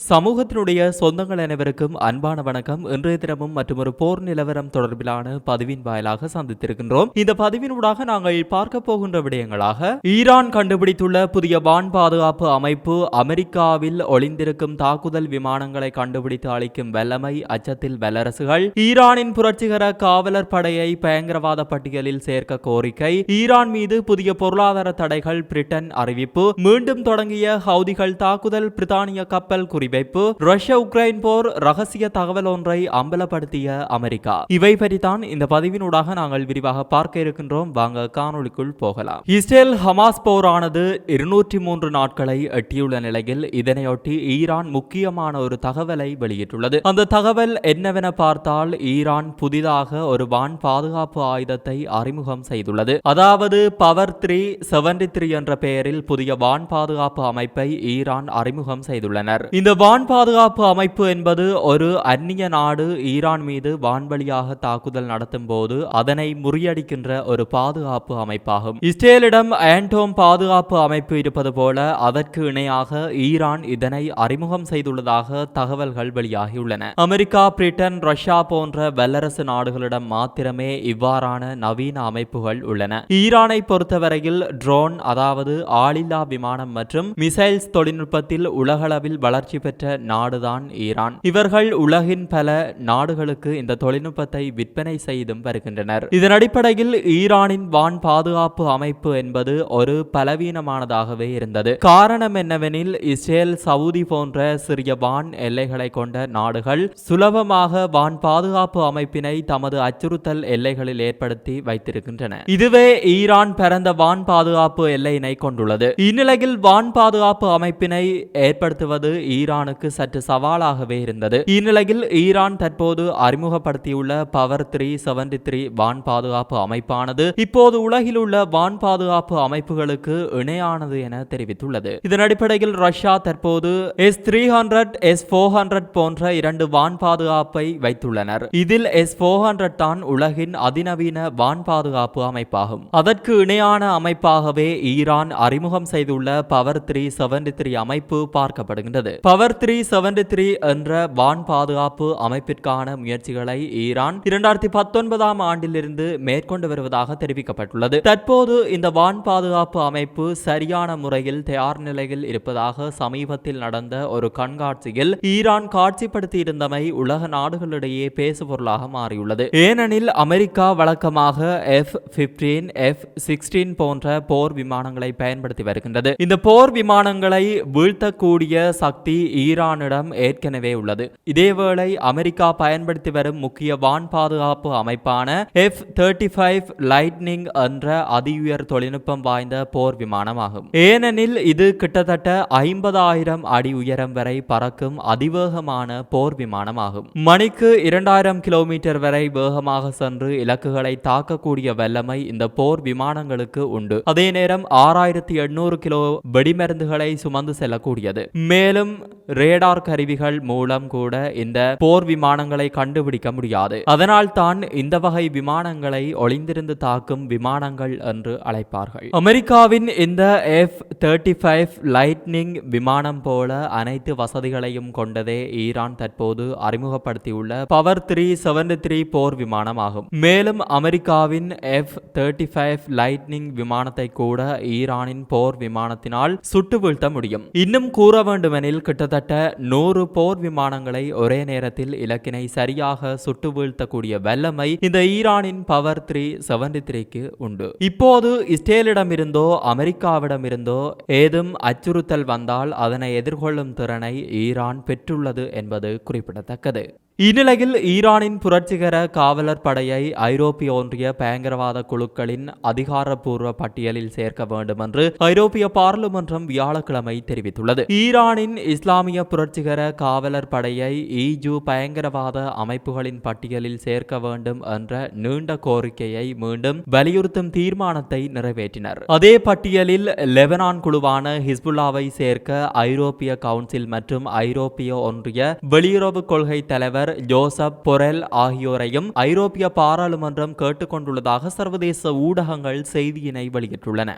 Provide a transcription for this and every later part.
சமூகத்தினுடைய சொந்தங்கள் அனைவருக்கும் அன்பான வணக்கம். இன்றைய தினமும் மற்றும் ஒரு போர் நிலவரம் தொடர்பிலான பதிவின் வாயிலாக சந்தித்திருக்கின்றோம். இந்த பதிவினூடாக நாங்கள் பார்க்க போகின்ற விடயங்களாக ஈரான் கண்டுபிடித்துள்ள புதிய வான் பாதுகாப்பு அமைப்பு அமெரிக்காவில் ஒளிந்திருக்கும் தாக்குதல் விமானங்களை கண்டுபிடித்து அளிக்கும் வல்லமை அச்சத்தில் வல்லரசுகள் ஈரானின் புரட்சிகர காவலர் படையை பயங்கரவாத பட்டியலில் சேர்க்க கோரிக்கை ஈரான் மீது புதிய பொருளாதார தடைகள் பிரிட்டன் அறிவிப்பு மீண்டும் தொடங்கிய ஹவுதிகள் தாக்குதல் பிரித்தானிய கப்பல் குறிவைப்பு ரஷ்யா உக்ரைன் போர் ரகசிய தகவல் ஒன்றை அம்பலப்படுத்திய அமெரிக்கா. இவை பற்றித்தான் இந்த பதிவினூடாக நாங்கள் விரிவாக பார்க்க இருக்கின்றோம். வாங்க காணொலிக்குள் போகலாம். இஸ்ரேல் ஹமாஸ் போரானது இருநூற்றி மூன்று நாட்களை எட்டியுள்ள நிலையில் இதனையொட்டி ஈரான் முக்கியமான ஒரு தகவலை வெளியிட்டுள்ளது. அந்த தகவல் என்னவென பார்த்தால் ஈரான் புதிதாக ஒரு வான் பாதுகாப்பு ஆயுதத்தை அறிமுகம் செய்துள்ளது. அதாவது பவர் த்ரீ செவன்டி த்ரீ என்ற பெயரில் புதிய வான் பாதுகாப்பு அமைப்பை ஈரான் அறிமுகம் செய்துள்ளனர். இந்த வான் பாதுகாப்பு அமைப்பு என்பது ஒரு அந்நிய நாடு ஈரான் மீது வான்வழியாக தாக்குதல் நடத்தும் போது அதனை முறியடிக்கின்ற ஒரு பாதுகாப்பு அமைப்பாகும். இஸ்ரேலிடம் ஆண்டோம் பாதுகாப்பு அமைப்பு இருப்பது போல அதற்கு இணையாக ஈரான் இதனை அறிமுகம் செய்துள்ளதாக தகவல்கள் வெளியாகியுள்ளன. அமெரிக்கா பிரிட்டன் ரஷ்யா போன்ற வல்லரசு நாடுகளிடம் மாத்திரமே இவ்வாறான நவீன அமைப்புகள் உள்ளன. ஈரானை பொறுத்தவரையில் ட்ரோன் அதாவது ஆளில்லா விமானம் மற்றும் மிசைல்ஸ் தொழில்நுட்பத்தில் உலகளவில் வளர்ச்சி பெற்ற நாடுதான் ஈரான். இவர்கள் உலகின் பல நாடுகளுக்கு இந்த தொழில்நுட்பத்தை விற்பனை செய்தும் வருகின்றனர். இதன் அடிப்படையில் ஈரானின் வான் பாதுகாப்பு அமைப்பு என்பது ஒரு பலவீனமானதாகவே இருந்தது. காரணம் என்னவெனில் இஸ்ரேல் சவுதி போன்ற சிறிய வான் எல்லைகளை கொண்ட நாடுகள் சுலபமாக வான் பாதுகாப்பு அமைப்பினை தமது அச்சுறுத்தல் எல்லைகளில் ஏற்படுத்தி வைத்திருக்கின்றன. இதுவே ஈரான் பிறந்த வான் பாதுகாப்பு எல்லையினை கொண்டுள்ளது. இந்நிலையில் வான் பாதுகாப்பு அமைப்பினை ஏற்படுத்துவது ஈரான் ஈரானுக்கு சற்று சவாலாகவே இருந்தது. இந்நிலையில் ஈரான் தற்போது அறிமுகப்படுத்தியுள்ள பவர் த்ரீ செவன்டி த்ரீ வான் பாதுகாப்பு அமைப்பானது இப்போது உலகில் உள்ள வான் பாதுகாப்பு அமைப்புகளுக்கு இணையானது என தெரிவித்துள்ளது. இதன் அடிப்படையில் ரஷ்யா தற்போது S three hundred S four hundred போன்ற இரண்டு வான் பாதுகாப்பை வைத்துள்ளனர். இதில் எஸ் போர் ஹண்ட்ரட் தான் உலகின் அதிநவீன வான் பாதுகாப்பு அமைப்பாகும். அதற்கு இணையான அமைப்பாகவே ஈரான் அறிமுகம் செய்துள்ள பவர் த்ரீ செவன்டி த்ரீ அமைப்பு பார்க்கப்படுகின்றது. பவர் த்ரீ செவன்டி த்ரீ என்ற வான் பாதுகாப்பு அமைப்பிற்கான முயற்சிகளை ஈரான் இரண்டாயிரத்தி பத்தொன்பதாம் ஆண்டிலிருந்து மேற்கொண்டு வருவதாக தெரிவிக்கப்பட்டுள்ளது. தற்போது இந்த வான் பாதுகாப்பு அமைப்பு சரியான முறையில் தயார் நிலையில் இருப்பதாக சமீபத்தில் நடந்த ஒரு கண்காட்சியில் ஈரான் காட்சிப்படுத்தியிருந்தமை உலக நாடுகளிடையே பேசுபொருளாக மாறியுள்ளது. ஏனெனில் அமெரிக்கா வழக்கமாக எஃப் பிப்டீன் எஃப் சிக்ஸ்டீன் போன்ற போர் விமானங்களை பயன்படுத்தி வருகின்றது. இந்த போர் விமானங்களை வீழ்த்தக்கூடிய சக்தி ஈரானிடம் ஏற்கனவே உள்ளது. இதேவேளை அமெரிக்கா பயன்படுத்தி வரும் முக்கிய வான் பாதுகாப்பு அமைப்பான எஃப் தேர்ட்டி ஃபைவ் லைட்னிங் என்ற அதியுயர் தொழில்நுட்பம் வாய்ந்த போர் விமானமாகும். ஏனெனில் இது கிட்டத்தட்ட ஐம்பதாயிரம் அடி உயரம் வரை பறக்கும் அதிவேகமான போர் விமானமாகும். மணிக்கு இரண்டாயிரம் கிலோமீட்டர் வரை வேகமாக சென்று இலக்குகளை தாக்கக்கூடிய வல்லமை இந்த போர் விமானங்களுக்கு உண்டு. அதே நேரம் ஆறாயிரத்தி எண்ணூறு கிலோ வெடிமருந்துகளை சுமந்து செல்லக்கூடியது. மேலும் ரேடார் கருவிகள் மூலம் கூட இந்த போர் விமானங்களை கண்டுபிடிக்க முடியாது. அதனால் தான் இந்த வகை விமானங்களை ஒளிந்திருந்து தாக்கும் விமானங்கள் என்று அழைப்பார்கள். அமெரிக்காவின் இந்த எஃப் தேர்ட்டி ஃபைவ் லைட்னிங் விமானம் போல அனைத்து வசதிகளையும் கொண்டதே ஈரான் தற்போது அறிமுகப்படுத்தியுள்ள பவர் த்ரீ செவன்டி த்ரீ போர் விமானமாகும். மேலும் அமெரிக்காவின் எஃப் தேர்ட்டி ஃபைவ் லைட்னிங் விமானத்தை கூட ஈரானின் போர் விமானத்தினால் சுட்டு வீழ்த்த முடியும். இன்னும் கூற வேண்டுமெனில் கிட்டத்தட்ட நூறு போர் விமானங்களை ஒரே நேரத்தில் இலக்கினை சரியாக சுட்டு வீழ்த்தக்கூடிய வல்லமை இந்த ஈரானின் பவர் த்ரீ செவன்டி த்ரீக்கு உண்டு. இப்போது இஸ்ரேலிடமிருந்தோ அமெரிக்காவிடமிருந்தோ ஏதும் அச்சுறுத்தல் வந்தால் அதனை எதிர்கொள்ளும் திறனை ஈரான் பெற்றுள்ளது என்பது குறிப்பிடத்தக்கது. இந்நிலையில் ஈரானின் புரட்சிகர காவலர் படையை ஐரோப்பிய ஒன்றிய பயங்கரவாத குழுக்களின் அதிகாரப்பூர்வ பட்டியலில் சேர்க்க வேண்டும் என்று ஐரோப்பிய பார்லிமன்றம் வியாழக்கிழமை தெரிவித்துள்ளது. ஈரானின் இஸ்லாமிய புரட்சிகர காவலர் படையை ஈஜு பயங்கரவாத அமைப்புகளின் பட்டியலில் சேர்க்க வேண்டும் என்ற நீண்ட கோரிக்கையை மீண்டும் வலியுறுத்தும் தீர்மானத்தை நிறைவேற்றினர். அதே பட்டியலில் லெபனான் குழுவான ஹிஸ்புல்லாவை சேர்க்க ஐரோப்பிய கவுன்சில் மற்றும் ஐரோப்பிய ஒன்றிய வெளியுறவு கொள்கை தலைவர் ஜோசப் பொரெல் ஆகியோரையும் ஐரோப்பிய பாராளுமன்றம் கேட்டுக்கொண்டுள்ளதாக சர்வதேச ஊடகங்கள் செய்தியினை வெளியிட்டுள்ளன.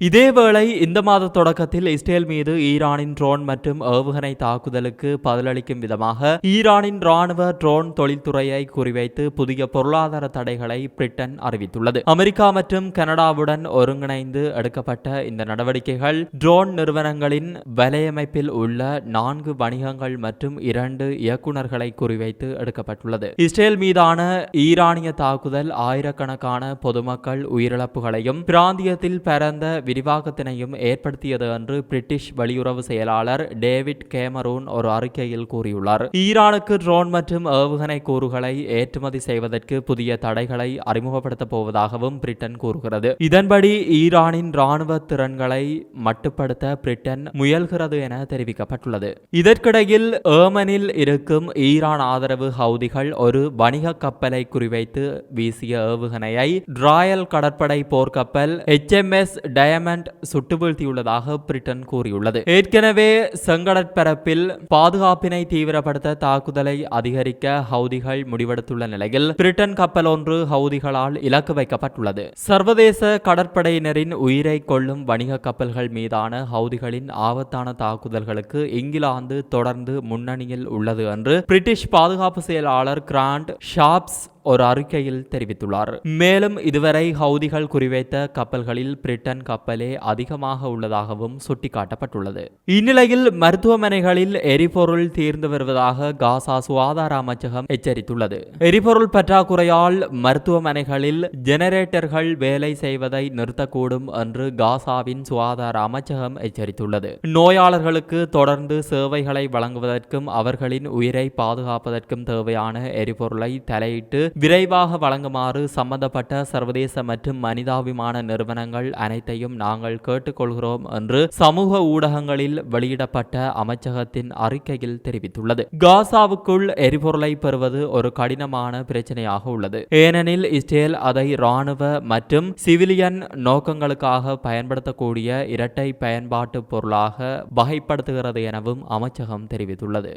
இதேவேளை இந்த மாத தொடக்கத்தில் இஸ்ரேல் மீது ஈரானின் ட்ரோன் மற்றும் ஏவுகணை தாக்குதலுக்கு பதிலளிக்கும் விதமாக ஈரானின் ராணுவ ட்ரோன் தொழில்துறையை குறிவைத்து புதிய பொருளாதார தடைகளை பிரிட்டன் அறிவித்துள்ளது. அமெரிக்கா மற்றும் கனடாவுடன் ஒருங்கிணைந்து எடுக்கப்பட்ட இந்த நடவடிக்கைகள் ட்ரோன் நிறுவனங்களின் வலையமைப்பில் உள்ள நான்கு வணிகங்கள் மற்றும் இரண்டு இயக்குநர்களை குறிவைத்து எடுக்கப்பட்டுள்ளது. இஸ்ரேல் மீதான ஈரானிய தாக்குதல் ஆயிரக்கணக்கான பொதுமக்கள் உயிரிழப்புகளையும் பிராந்தியத்தில் பரந்த விரிவாக்கத்தினையும் ஏற்படுத்தியது என்று பிரிட்டிஷ் வெளியுறவு செயலாளர் டேவிட் கேமரூன் ஒரு அறிக்கையில் கூறியுள்ளார். ஈரானுக்கு ட்ரோன் மற்றும் ஏவுகணை கூறுகளை ஏற்றுமதி செய்வதற்கு புதிய தடைகளை அறிமுகப்படுத்தப் போவதாகவும் பிரிட்டன் கூறுகிறது. இதன்படி ஈரானின் ராணுவ திறன்களை மட்டுப்படுத்த பிரிட்டன் முயல்கிறது என தெரிவிக்கப்பட்டுள்ளது. இதற்கிடையில் ஏமனில் இருக்கும் ஈரான் ஆதரவு ஹவுதிகள் ஒரு வணிக கப்பலை குறிவைத்து வீசிய ஏவுகணையை ராயல் கடற்படை போர்க்கப்பல் எச் எம் எஸ் டய டயமண்ட் சுட்டு வீழ்த்தியுள்ளதாக பிரிட்டன் கூறியுள்ளது. ஏற்கனவே செங்கடற்பரப்பில் பாதுகாப்பினை தீவிரப்படுத்த தாக்குதலை அதிகரிக்க ஹவுதிகள் முடிவெடுத்துள்ள நிலையில் பிரிட்டன் கப்பல் ஒன்று ஹவுதிகளால் இலக்கு வைக்கப்பட்டுள்ளது. சர்வதேச கடற்படையினரின் உயிரை கொள்ளும் வணிக கப்பல்கள் மீதான ஹவுதிகளின் ஆபத்தான தாக்குதல்களுக்கு இங்கிலாந்து தொடர்ந்து முன்னணியில் உள்ளது என்று பிரிட்டிஷ் பாதுகாப்பு செயலாளர் கிராண்ட் ஷாப்ஸ் ஒரு அறிக்கையில் தெரிவித்துள்ளார். மேலும் இதுவரை ஹவுதிகள் குறிவைத்த கப்பல்களில் பிரிட்டன் கப்பலே அதிகமாக உள்ளதாகவும் சுட்டிக்காட்டப்பட்டுள்ளது. இந்நிலையில் மருத்துவமனைகளில் எரிபொருள் தீர்ந்து வருவதாக காசா சுகாதார அமைச்சகம் எச்சரித்துள்ளது. எரிபொருள் பற்றாக்குறையால் மருத்துவமனைகளில் ஜெனரேட்டர்கள் வேலை செய்வதை நிறுத்தக்கூடும் என்று காசாவின் சுகாதார அமைச்சகம் எச்சரித்துள்ளது. நோயாளர்களுக்கு தொடர்ந்து சேவைகளை வழங்குவதற்கும் அவர்களின் உயிரை பாதுகாப்பதற்கும் தேவையான எரிபொருளை தலையிட்டு விரைவாக வழங்குமாறு சம்பந்தப்பட்ட சர்வதேச மற்றும் மனிதாபிமான நிறுவனங்கள் அனைத்தையும் நாங்கள் கேட்டுக்கொள்கிறோம் என்று சமூக ஊடகங்களில் வெளியிடப்பட்ட அமைச்சகத்தின் அறிக்கையில் தெரிவித்துள்ளது. காசாவுக்குள் எரிபொருளை பெறுவது ஒரு கடினமான பிரச்சனையாக உள்ளது. ஏனெனில் இஸ்ரேல் அதை இராணுவ மற்றும் சிவிலியன் நோக்கங்களுக்காக பயன்படுத்தக்கூடிய இரட்டை பயன்பாட்டு பொருளாக வகைப்படுத்துகிறது எனவும் அமைச்சகம் தெரிவித்துள்ளது.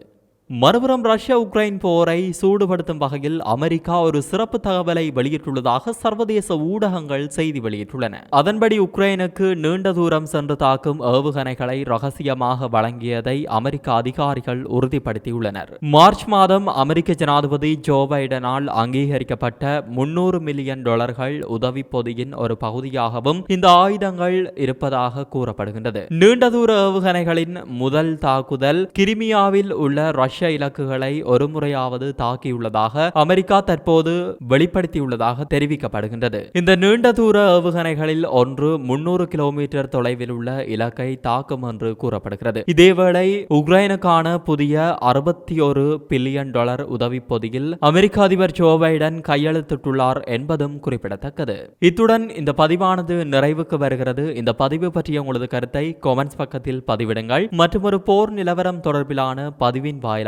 மறுபுறம் ரஷ்யா உக்ரைன் போரை சூடுபடுத்தும் வகையில் அமெரிக்கா ஒரு சிறப்பு தகவலை வெளியிட்டுள்ளதாக சர்வதேச ஊடகங்கள் செய்தி வெளியிட்டுள்ளன. அதன்படி உக்ரைனுக்கு நீண்ட தூரம் சென்று தாக்கும் ஏவுகணைகளை ரகசியமாக வழங்கியதை அமெரிக்க அதிகாரிகள் உறுதிப்படுத்தியுள்ளனர். மார்ச் மாதம் அமெரிக்க ஜனாதிபதி ஜோ பைடனால் அங்கீகரிக்கப்பட்ட முன்னூறு மில்லியன் டாலர்கள் உதவி பொதியின் ஒரு பகுதியாகவும் இந்த ஆயுதங்கள் இருப்பதாக கூறப்படுகின்றது. நீண்ட தூர ஏவுகணைகளின் முதல் தாக்குதல் கிரிமியாவில் உள்ள ரஷ்ய ரஷ்ய இலக்குகளை ஒருமுறையாவது தாக்கியுள்ளதாக அமெரிக்கா தற்போது வெளிப்படுத்தியுள்ளதாக தெரிவிக்கப்படுகின்றது. இந்த நீண்ட தூர ஏவுகணைகளில் ஒன்று முன்னூறு கிலோமீட்டர் தொலைவில் உள்ள இலக்கை தாக்கும் என்று கூறப்படுகிறது. இதேவேளை உக்ரைனுக்கான புதிய அறுபத்தி ஒரு பில்லியன் டாலர் உதவி பொதியில் அமெரிக்க அதிபர் ஜோ பைடன் கையெழுத்திட்டுள்ளார் என்பதும் குறிப்பிடத்தக்கது. இத்துடன் இந்த பதிவானது நிறைவுக்கு வருகிறது. இந்த பதிவு பற்றிய உங்களது கருத்தை கொமெண்ட்ஸ் பக்கத்தில் பதிவிடுங்கள். மற்றும் ஒரு போர் நிலவரம் தொடர்பிலான பதிவின் வாயிலாக